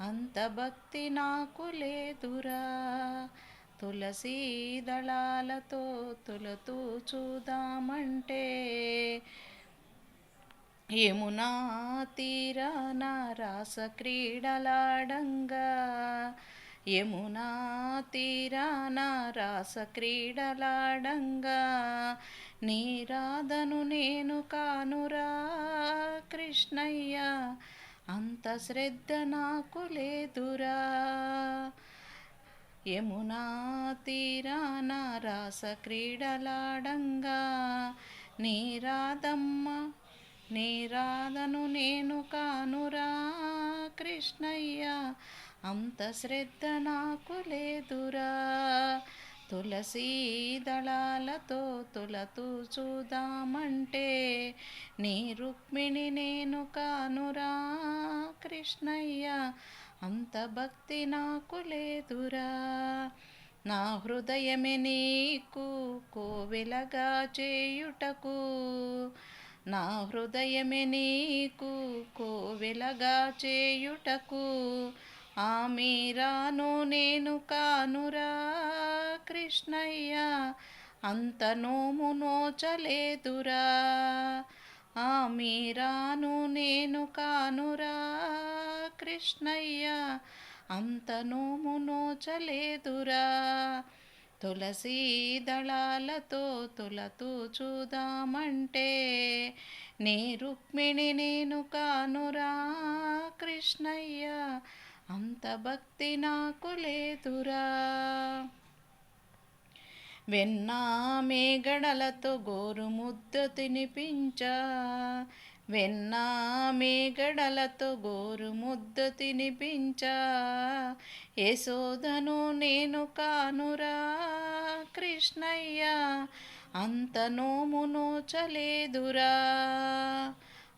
అంత భక్తి నాకు లేదురా. తులసీ దళాలతో తులతూ చూదామంటే యమునా తీరాన రాస క్రీడలాడంగా. యమునా తీరాన రాస క్రీడలాడంగా. నీరాధను నేను కానురా కృష్ణయ్య. అంత శ్రద్ధ నాకు లేదురా. యమునా తీరాన రాస క్రీడలాడంగా. నీరాదమ్మ నీరాదను నేను కానురా కృష్ణయ్య. అంత శ్రద్ధ నాకు లేదురా. తులసీ దళాలతో తులతూ చూదామంటే నీ రుక్మిణి నేను కానురా కృష్ణయ్య అంత భక్తి నాకు లేదురా. నా హృదయమే నీకు కోవెలగా చేయుటకు నా హృదయమే నీకు కోవెలగా చేయుటకు ఆ నేను కానురా. కృష్ణయ్య అంత నోము నోచలేదురా ఆ మీరాను నేను కానురా కృష్ణయ్య అంత నోము నోచలేదురా తులసీ దళాలతో తులతూ చూదామంటే నీ రుక్మిణి నేను కానురా కృష్ణయ్య అంత భక్తి నాకు లేదురా. వెన్నా మేగడలతో గోరు ముద్ద తినిపించా. వెన్నా మేగడలతో గోరు ముద్ద తినిపించా. యశోదను నేను కానురా కృష్ణయ్య అంత నోము నోచలేదురా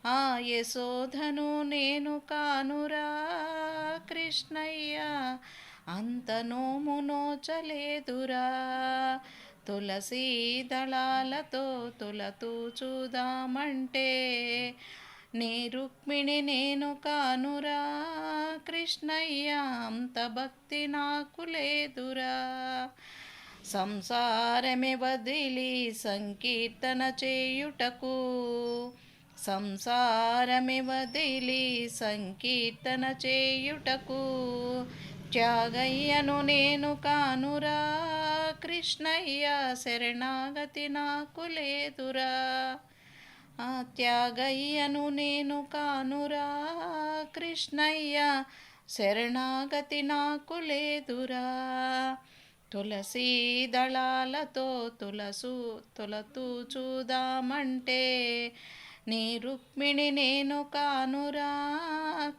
ఆ యశోధను నేను కానురా కృష్ణయ్య అంత నోము నోచలేదురా. తులసీ దళాలతో తులతూ చూదామంటే నీ రుక్మిణి నేను కానురా. కృష్ణయ్య అంత భక్తి నాకు లేదురా. సంసారమే వదిలి సంకీర్తన చేయుటకు సంసారమే వదిలి సంకీర్తన చేయుటకు త్యాగయ్యను నేను కానురా. కృష్ణయ్య శరణాగతి నాకు లేదురా. ఆ త్యాగయ్యను నేను కానురా. కృష్ణయ్య శరణాగతి నాకు లేదురా. తులసీ దళాలతో తులసు తులతూ చూదామంటే నీ రుక్మిణి నేను కానురా.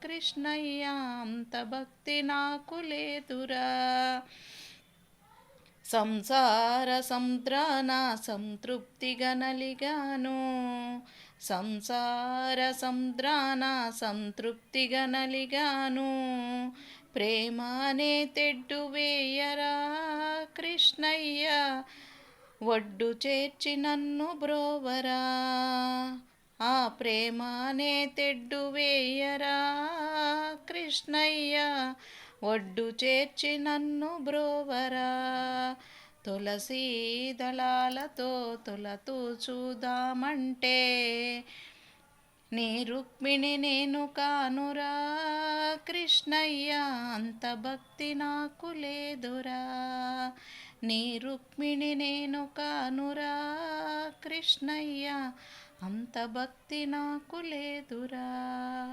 కృష్ణయ్యాంత భక్తి నాకు లేదురా. సంసార సంద్రాన సంతృప్తిగనలిగాను సంసార సంద్రాన సంతృప్తిగనలిగాను ప్రేమానే తెడ్డు వేయరా కృష్ణయ్య. ఒడ్డు చేర్చి నన్ను బ్రోవరా. ఆ ప్రేమనే తెడ్డు వేయరా కృష్ణయ్య ఒడ్డు చేర్చి నన్ను బ్రోవరా. తులసీ దళాలతో తులతూ చూదామంటే నీ రుక్మిణి నేను కానురా కృష్ణయ్య అంత భక్తి నాకు లేదురా. నీ రుక్మిణి నేను కానురా కృష్ణయ్య అంత భక్తి నాకు లేదురా.